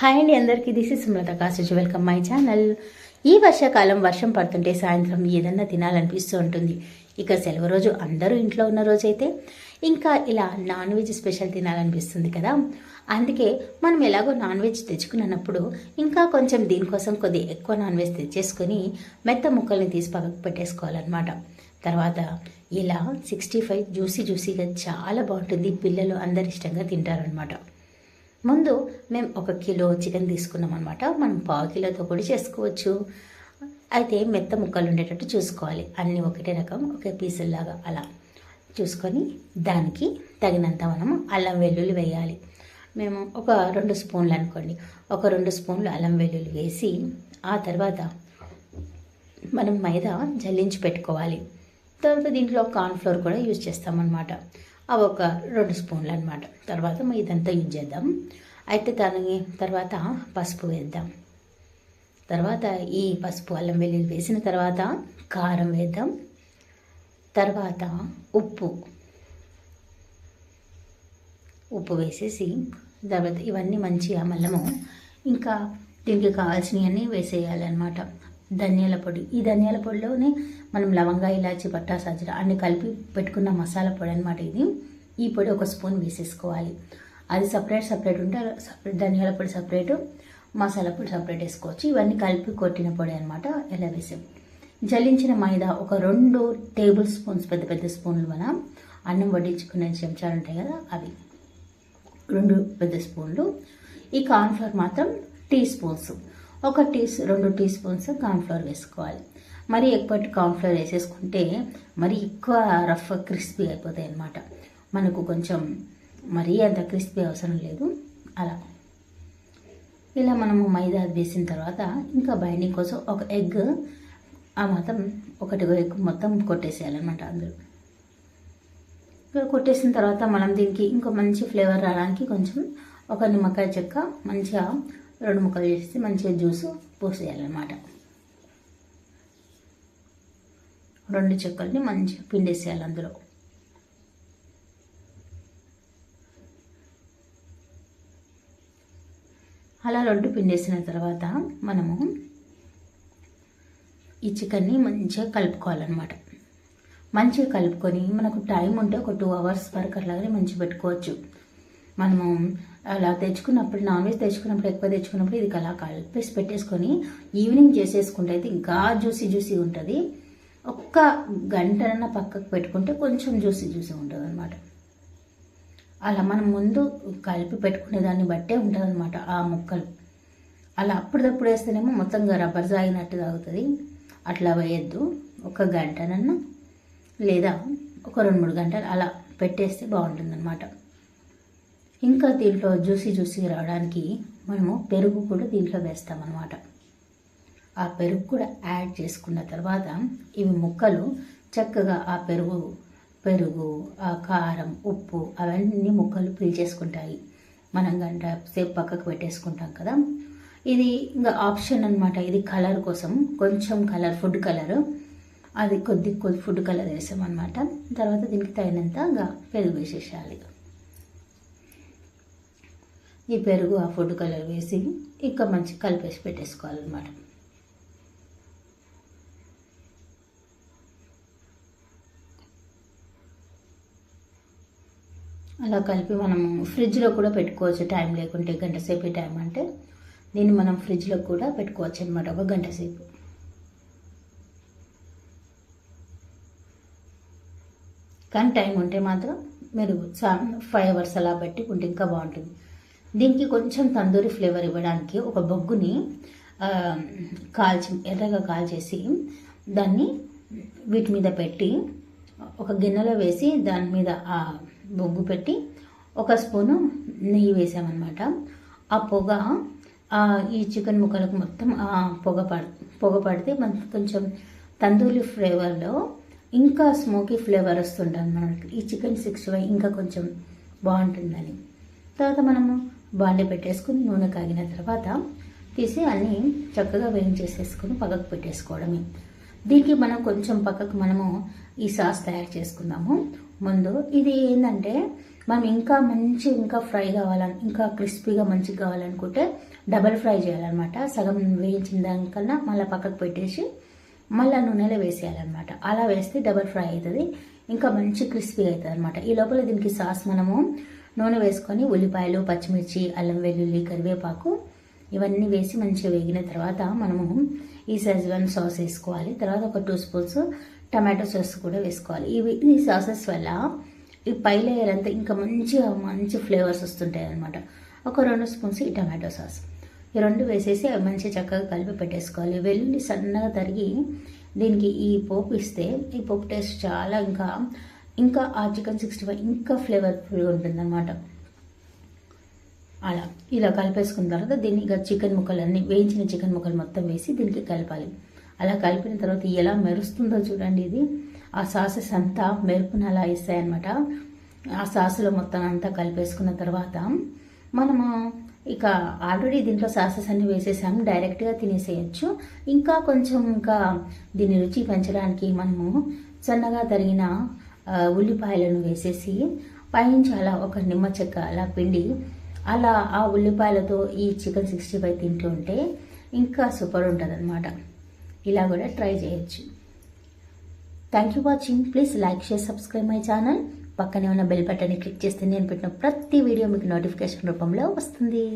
Hi అండి అందరికీ. This is Sumalatha కాసేజ్ వెల్కమ్ మై ఛానల్ ఈ వర్షాకాలం వర్షం పడుతుంటే సాయంత్రం ఏదన్నా తినాలనిపిస్తూ ఉంటుంది. ఇక సెలవు రోజు అందరూ ఇంట్లో ఉన్న రోజైతే ఇంకా ఇలా నాన్ వెజ్ స్పెషల్ తినాలనిపిస్తుంది కదా. అందుకే మనం ఎలాగో నాన్ వెజ్ తెచ్చుకున్నప్పుడు ఇంకా కొంచెం దీనికోసం కొద్ది ఎక్కువ నాన్ వెజ్ తెచ్చేసుకొని మెత్త ముక్కల్ని తీసి పక్కకు పెట్టేసుకోవాలన్నమాట. తర్వాత ఇలా సిక్స్టీ ఫైవ్ జ్యూసీ జ్యూసీగా చాలా బాగుంటుంది. పిల్లలు అందరు ఇష్టంగా తింటారనమాట ముందు మేము ఒక కిలో చికెన్ తీసుకున్నాం అనమాట మనం పావు కిలోతో కూడా చేసుకోవచ్చు. అయితే మెత్త ముక్కలు ఉండేటట్టు చూసుకోవాలి. అన్నీ ఒకటే రకం ఒకే పీసుల్లాగా అలా చూసుకొని దానికి తగినంత మనం అల్లం వెల్లుల్లి వేయాలి. మేము ఒక రెండు స్పూన్లు అనుకోండి. ఒక రెండు స్పూన్లు అల్లం వెల్లుల్లి వేసి ఆ తర్వాత మనం మైదా జల్లించి పెట్టుకోవాలి. తర్వాత దీంట్లో కార్న్ఫ్లోర్ కూడా యూజ్ చేస్తామన్నమాట. అవి ఒక రెండు స్పూన్లు అనమాట తర్వాత ఇదంతా యూజ్ చేద్దాం. అయితే దాని తర్వాత పసుపు వేద్దాం. తర్వాత ఈ పసుపు అల్లం వెల్లుల్లి వేసిన తర్వాత కారం వేద్దాం. తర్వాత ఉప్పు. ఉప్పు వేసేసి తర్వాత ఇవన్నీ మంచిగా మల్లము. ఇంకా దీనికి కావాల్సినవన్నీ వేసేయాలన్నమాట. ధనియాల పొడి. ఈ ధనియాల పొడిలోనే మనం లవంగా ఇలాచి పట్టా సజ్జర అన్ని కలిపి పెట్టుకున్న మసాలా పొడి అనమాట ఇది. ఈ పొడి ఒక స్పూన్ వేసేసుకోవాలి. అది సపరేట్ సపరేట్ ఉంటే సపరేట్ ధనియాల పొడి సపరేట్ మసాలా పొడి సపరేట్ వేసుకోవచ్చు. ఇవన్నీ కలిపి కొట్టిన పొడి అనమాట ఎలా వేసాం. జల్లించిన మైదా ఒక రెండు టేబుల్ స్పూన్స్ పెద్ద పెద్ద స్పూన్లు మన అన్నం వడ్డించుకునే చెంచాలు ఉంటాయి కదా అవి. రెండు పెద్ద స్పూన్లు. ఈ కార్న్ఫ్లవర్ మాత్రం టీ స్పూన్స్. ఒక టీ రెండు టీ స్పూన్స్ కార్న్ఫ్లవర్ వేసుకోవాలి. మరీ ఎక్కువ కార్న్ఫ్లవర్ వేసేసుకుంటే మరి ఎక్కువ రఫ్ క్రిస్పీ అయిపోతాయి అన్నమాట. మనకు కొంచెం మరీ అంత క్రిస్పీ అవసరం లేదు. అలా. ఇలా మనము మైదా వేసిన తర్వాత ఇంకా బైండింగ్ కోసం ఒక ఎగ్ ఆ మొత్తం ఒకటి ఎగ్ మొత్తం కొట్టేసేయాలన్నమాట అందులో. ఇక కొట్టేసిన తర్వాత మనం దీనికి ఇంకో మంచి ఫ్లేవర్ రావడానికి కొంచెం ఒక నిమ్మకాయ చెక్క మంచిగా రెండు ముక్కలు చేసి మంచిగా జ్యూస్ పోసేయాలన్నమాట. రెండు చెక్కల్ని మంచిగా పిండేసేయాలి అందులో. అలా లడ్డు పిండేసిన తర్వాత మనము ఈ చికెన్ని మంచిగా కలుపుకోవాలన్నమాట. మంచిగా కలుపుకొని మనకు టైం ఉంటే ఒక టూ అవర్స్ వరకు అట్లాగే మంచిగా పెట్టుకోవచ్చు. మనము అలా తెచ్చుకున్నప్పుడు నాన్ వెజ్ తెచ్చుకున్నప్పుడు ఎక్కువ తెచ్చుకున్నప్పుడు ఇది అలా కలిపేసి పెట్టేసుకొని ఈవినింగ్ చేసేసుకుంటే అయితే ఇంకా జ్యూసీ జ్యూసీ ఉంటుంది. ఒక్క గంటన పక్కకు పెట్టుకుంటే కొంచెం జ్యూసీ జ్యూసీ ఉంటుంది అనమాట అలా మనం ముందు కలిపి పెట్టుకునే దాన్ని బట్టే ఉంటుంది అనమాట ఆ ముక్కలు. అలా అప్పుడప్పుడు వేస్తేనేమో మొత్తంగా రబ్బర్ తాగినట్టు తాగుతుంది. అట్లా వేయద్దు. ఒక గంటనన్నా లేదా ఒక రెండు మూడు గంటలు అలా పెట్టేస్తే బాగుంటుంది అనమాట ఇంకా దీంట్లో జ్యూసీ జ్యూసీ రావడానికి మనము పెరుగు కూడా దీంట్లో వేస్తామన్నమాట. ఆ పెరుగు కూడా యాడ్ చేసుకున్న తర్వాత ఇవి ముక్కలు చక్కగా ఆ పెరుగు పెరుగు ఆ కారం ఉప్పు అవన్నీ ముక్కలు పీల్చేసుకుంటాయి. మనం గంట సేపు పక్కకు పెట్టేసుకుంటాం కదా. ఇది ఇంకా ఆప్షన్ అనమాట ఇది కలర్ కోసం కొంచెం కలర్ ఫుడ్ కలర్. అది కొద్ది కొద్ది ఫుడ్ కలర్ వేసామన్నమాట. తర్వాత దీనికి తగినంతగా పెరుగు వేసేసేయాలి. ఈ పెరుగు ఆ ఫుడ్ కలర్ వేసి ఇంకా మంచి కలిపేసి పెట్టేసుకోవాలన్నమాట. అలా కలిపి మనము ఫ్రిడ్జ్లో కూడా పెట్టుకోవచ్చు. టైం లేకుంటే గంట సేపు టైం అంటే దీన్ని మనం ఫ్రిడ్జ్లో కూడా పెట్టుకోవచ్చు అనమాట ఒక గంట సేపు. కానీ టైం ఉంటే మాత్రం మీరు ఫైవ్ అవర్స్ అలా పెట్టుకుంటే ఇంకా బాగుంటుంది. దీనికి కొంచెం తందూరి ఫ్లేవర్ ఇవ్వడానికి ఒక బొగ్గుని కాల్చి ఎర్రగా కాల్చేసి దాన్ని వీటి మీద పెట్టి ఒక గిన్నెలో వేసి దాని మీద ఆ బొగ్గు పెట్టి ఒక స్పూను నెయ్యి వేసామన్నమాట. ఆ పొగ ఈ చికెన్ ముక్కలకు మొత్తం ఆ పొగ పడ పొగ పడితే మనకి కొంచెం తందూరి ఫ్లేవర్లో ఇంకా స్మోకీ ఫ్లేవర్ వస్తుంటుంది మనకి. ఈ చికెన్ సిక్స్ ఫైవ్ ఇంకా కొంచెం బాగుంటుందని. తర్వాత మనము బాండి పెట్టేసుకుని నూనె కాగిన తర్వాత తీసి అన్నీ చక్కగా వేయించేసేసుకుని పక్కకు పెట్టేసుకోవడమే. దీనికి మనం కొంచెం పక్కకు మనము ఈ సాస్ తయారు చేసుకుందాము. ముందు ఇది ఏంటంటే మనం ఇంకా మంచి ఇంకా ఫ్రై కావాలని ఇంకా క్రిస్పీగా మంచిగా కావాలనుకుంటే డబల్ ఫ్రై చేయాలన్నమాట. సగం వేయించిన దానికన్నా మళ్ళీ పక్కకు పెట్టేసి మళ్ళీ నూనెలో వేసేయాలన్నమాట. అలా వేస్తే డబల్ ఫ్రై అవుతుంది ఇంకా మంచి క్రిస్పీగా అవుతుంది అనమాట ఈ లోపల దీనికి సాస్ మనము నూనె వేసుకొని ఉల్లిపాయలు పచ్చిమిర్చి అల్లం వెల్లుల్లి కరివేపాకు ఇవన్నీ వేసి మంచిగా వేగిన తర్వాత మనము ఈ సెజ్వాన్ సాస్ వేసుకోవాలి. తర్వాత ఒక టూ స్పూన్స్ టమాటో సాస్ కూడా వేసుకోవాలి. ఇవి ఈ సాసెస్ వల్ల ఈ పై లేయర్ అంతా ఇంకా మంచిగా మంచి ఫ్లేవర్స్ వస్తుంటాయి అనమాట ఒక రెండు స్పూన్స్ ఈ టమాటో సాస్ ఈ రెండు వేసేసి అవి మంచి చక్కగా కలిపి పెట్టేసుకోవాలి. వెల్లుల్లి సన్నగా తరిగి దీనికి ఈ పోపు ఇస్తే ఈ పోపు టేస్ట్ చాలా ఇంకా ఇంకా ఆ చికెన్ సిక్స్టీ ఫైవ్ ఇంకా ఫ్లేవర్ఫుల్గా ఉంటుంది అనమాట అలా ఇలా కలిపేసుకున్న తర్వాత దీన్ని ఇక చికెన్ ముక్కలు అన్నీ వేయించిన చికెన్ ముక్కలు మొత్తం వేసి దీనికి కలపాలి. అలా కలిపిన తర్వాత ఎలా మెరుస్తుందో చూడండి ఇది. ఆ సాసెస్ అంతా మెరుపున అలా ఇస్తాయన్నమాట ఆ సాసులో మొత్తం అంతా కలిపేసుకున్న తర్వాత మనము ఇక ఆల్రెడీ దీంట్లో సాసెస్ అన్ని వేసేసాము డైరెక్ట్గా తినేసేయచ్చు. ఇంకా కొంచెం ఇంకా దీని రుచి పెంచడానికి మనము సన్నగా తరిగిన ఉల్లిపాయలను వేసేసి పైనుంచి అలా ఒక నిమ్మ చెక్క అలా పిండి అలా ఆ ఉల్లిపాయలతో ఈ చికెన్ సిక్స్టీ ఫైవ్ తింటూ ఉంటే ఇంకా సూపర్ ఉంటుంది అనమాట ఇలా కూడా ట్రై చేయొచ్చు. Thank you watching please like share subscribe my channel పక్కనే ఉన్న బెల్ బటన్ని క్లిక్ చేస్తే నేను పెట్టిన ప్రతి వీడియో మీకు నోటిఫికేషన్ రూపంలో వస్తుంది.